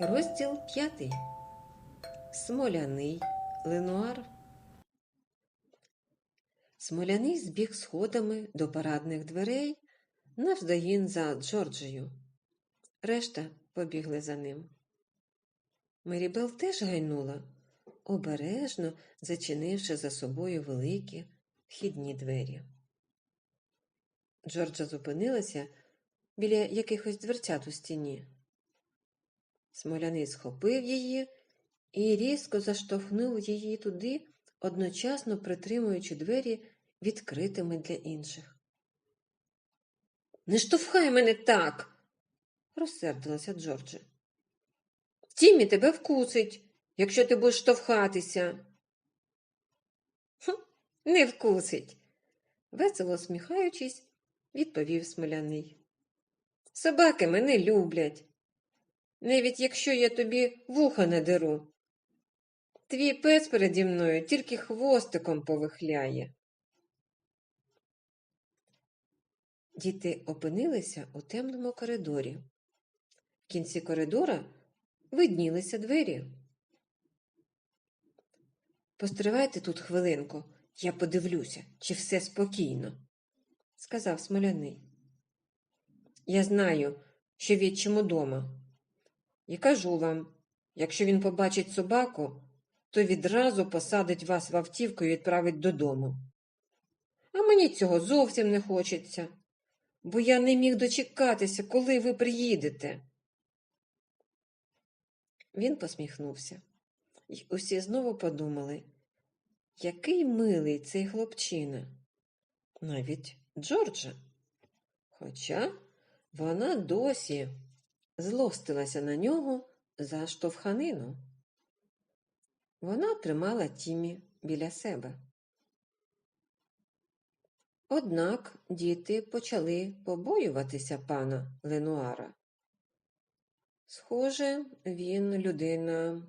Розділ п'ятий. Смоляний Ленуар. Смоляний збіг сходами до парадних дверей навздогін за Джорджею. Решта побігли за ним. Мерібел теж гайнула, обережно зачинивши за собою великі вхідні двері. Джорджа зупинилася біля якихось дверцят у стіні. Смоляний схопив її і різко заштовхнув її туди, одночасно притримуючи двері відкритими для інших. Не штовхай мене так, розсердилася Джорджа. Тімі тебе вкусить, якщо ти будеш штовхатися. «Хм, Не вкусить, весело усміхаючись, відповів смоляний. Собаки мене люблять навіть якщо я тобі вуха надеру. Твій пес переді мною тільки хвостиком повихляє. Діти опинилися у темному коридорі. В кінці коридора виднілися двері. Постривайте тут хвилинку, я подивлюся, чи все спокійно, сказав смоляний. Я знаю, що відчим удома. І кажу вам, якщо він побачить собаку, то відразу посадить вас в автівку і відправить додому. А мені цього зовсім не хочеться, бо я не міг дочекатися, коли ви приїдете. Він посміхнувся, і усі знову подумали, який милий цей хлопчина, навіть Джорджа. Хоча вона досі злостилася на нього за штовханину. Вона тримала Тімі біля себе. Однак діти почали побоюватися пана Ленуара. Схоже, він людина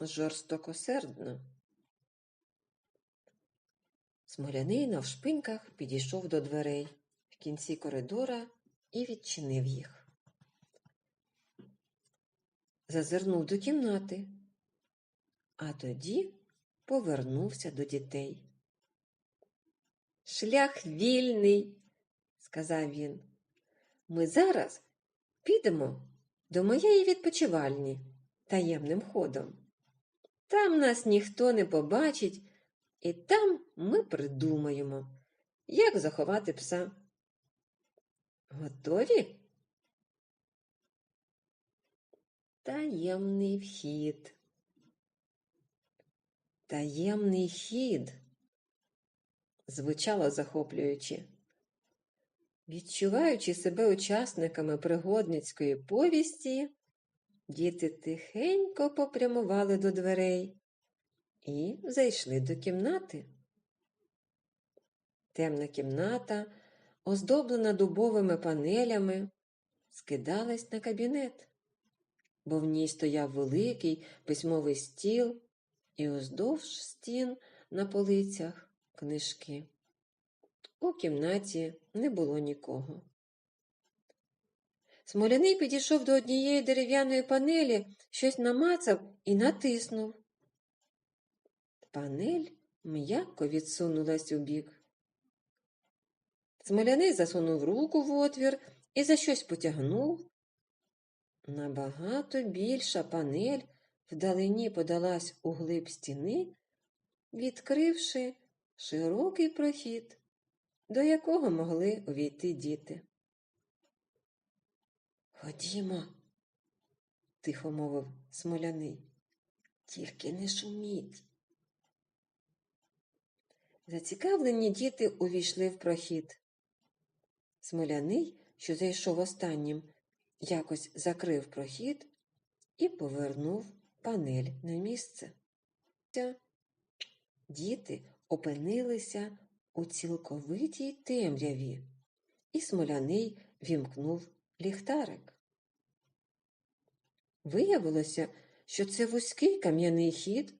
жорстокосердна. Смоляний навшпиньках підійшов до дверей в кінці коридора і відчинив їх зазирнув до кімнати, а тоді повернувся до дітей. Шлях вільний, сказав він. Ми зараз підемо до моєї відпочивальні таємним ходом. Там нас ніхто не побачить, і там ми придумаємо, як заховати пса. Готові? Таємний вхід. Таємний хід. Звучало захоплюючи. Відчуваючи себе учасниками пригодницької повісті, діти тихенько попрямували до дверей і зайшли до кімнати. Темна кімната, оздоблена дубовими панелями, скидалась на кабінет бо в ній стояв великий письмовий стіл і уздовж стін на полицях книжки. У кімнаті не було нікого. Смоляний підійшов до однієї дерев'яної панелі, щось намацав і натиснув. Панель м'яко відсунулась у бік. Смоляний засунув руку в отвір і за щось потягнув, Набагато більша панель вдалині подалась у глиб стіни, відкривши широкий прохід, до якого могли увійти діти. Ходімо, тихо мовив смоляний, тільки не шуміть. Зацікавлені діти увійшли в прохід. Смоляний, що зайшов останнім, якось закрив прохід і повернув панель на місце. Діти опинилися у цілковитій темряві, і смоляний вімкнув ліхтарик. Виявилося, що це вузький кам'яний хід,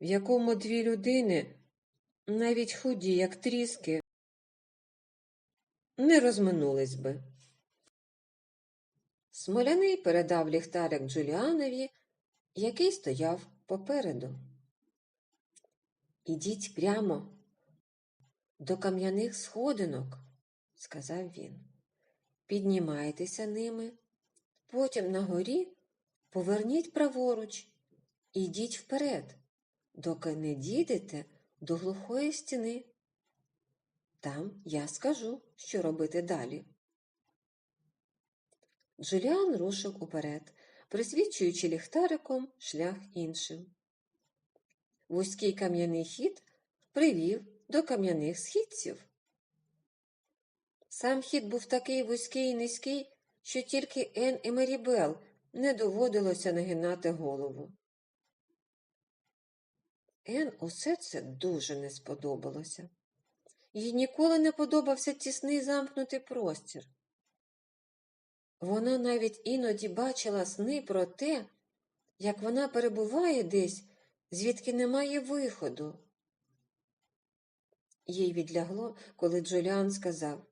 в якому дві людини, навіть худі, як тріски, не розминулись би. Смоляний передав ліхтарик Джуліанові, який стояв попереду. Ідіть прямо до кам'яних сходинок, сказав він. Піднімайтеся ними, потім на горі поверніть праворуч і йдіть вперед, доки не дійдете до глухої стіни. Там я скажу, що робити далі. Джуліан рушив уперед, присвічуючи ліхтариком шлях іншим. Вузький кам'яний хід привів до кам'яних східців. Сам хід був такий вузький і низький, що тільки Ен і Мерібел не доводилося нагинати голову. Ен усе це дуже не сподобалося. Їй ніколи не подобався тісний замкнутий простір. Вона навіть іноді бачила сни про те, як вона перебуває десь, звідки немає виходу. Їй відлягло, коли Джуліан сказав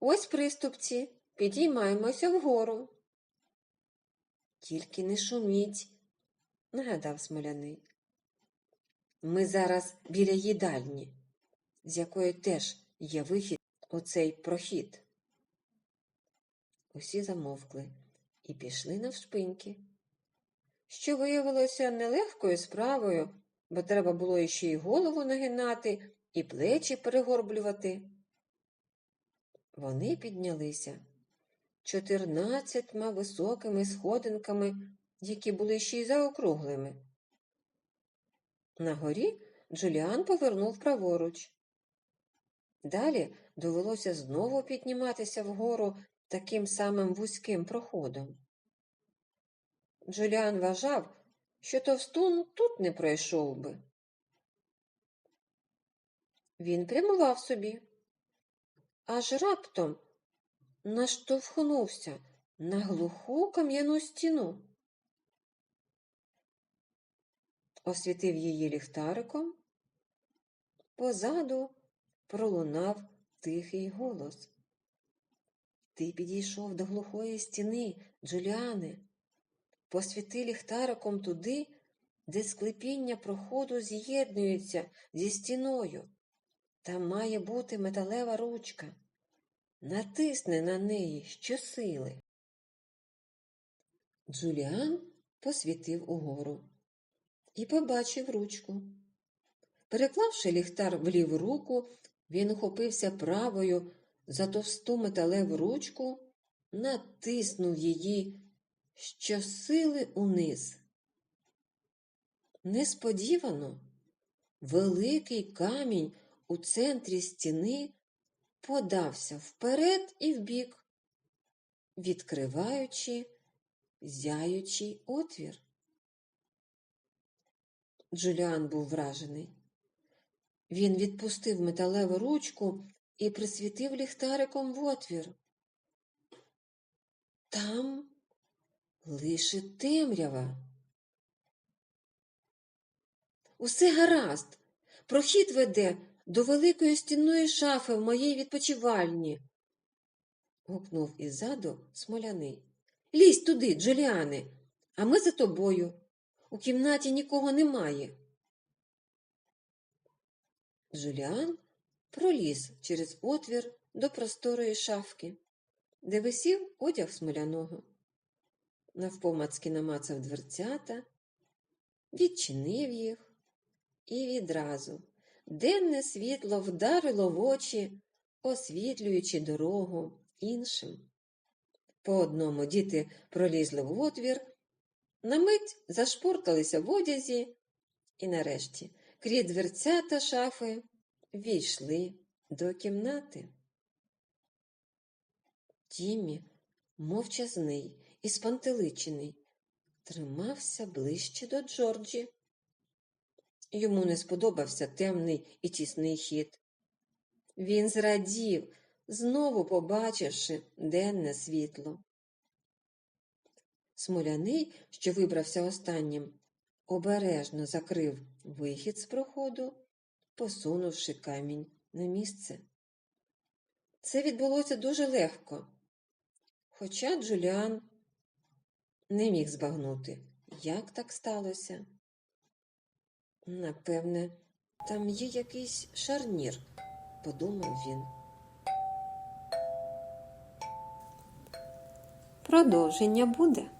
Ось приступці, підіймаємося вгору. Тільки не шуміть, нагадав смоляний. Ми зараз біля їдальні, з якої теж є вихід у цей прохід. Усі замовкли і пішли навшпиньки, що виявилося нелегкою справою, бо треба було іще й голову нагинати, і плечі перегорблювати. Вони піднялися чотирнадцятьма високими сходинками, які були ще й заокруглими. На горі Джуліан повернув праворуч. Далі довелося знову підніматися вгору таким самим вузьким проходом. Джуліан вважав, що товстун тут не пройшов би. Він прямував собі, аж раптом наштовхнувся на глуху кам'яну стіну. Освітив її ліхтариком. Позаду пролунав тихий голос. Ти підійшов до глухої стіни, Джуліане. Посвіти ліхтариком туди, де склепіння проходу з'єднується зі стіною. Там має бути металева ручка. Натисни на неї щосили. Джуліан посвітив угору і побачив ручку. Переклавши ліхтар в ліву руку, він ухопився правою за товсту металеву ручку, натиснув її щосили униз. Несподівано великий камінь у центрі стіни подався вперед і вбік, відкриваючи зяючий отвір. Джуліан був вражений. Він відпустив металеву ручку і присвітив ліхтариком в отвір. Там лише темрява. Усе гаразд. Прохід веде до великої стінної шафи в моїй відпочивальні. гукнув іззаду смоляний. Лізь туди, Джуліане, а ми за тобою. У кімнаті нікого немає. Джуліан проліз через отвір до просторої шафки, де висів одяг смоляного. Навпомацки намацав дверцята, відчинив їх і відразу денне світло вдарило в очі, освітлюючи дорогу іншим. По одному діти пролізли в отвір, на мить зашпорталися в одязі і нарешті крізь дверця та шафи війшли до кімнати. Тімі, мовчазний і спантеличений, тримався ближче до Джорджі. Йому не сподобався темний і тісний хід. Він зрадів, знову побачивши денне світло. Смоляний, що вибрався останнім, обережно закрив вихід з проходу, посунувши камінь на місце. Це відбулося дуже легко, Хоча Джуліан не міг збагнути, як так сталося. Напевне, там є якийсь шарнір, подумав він. Продовження буде.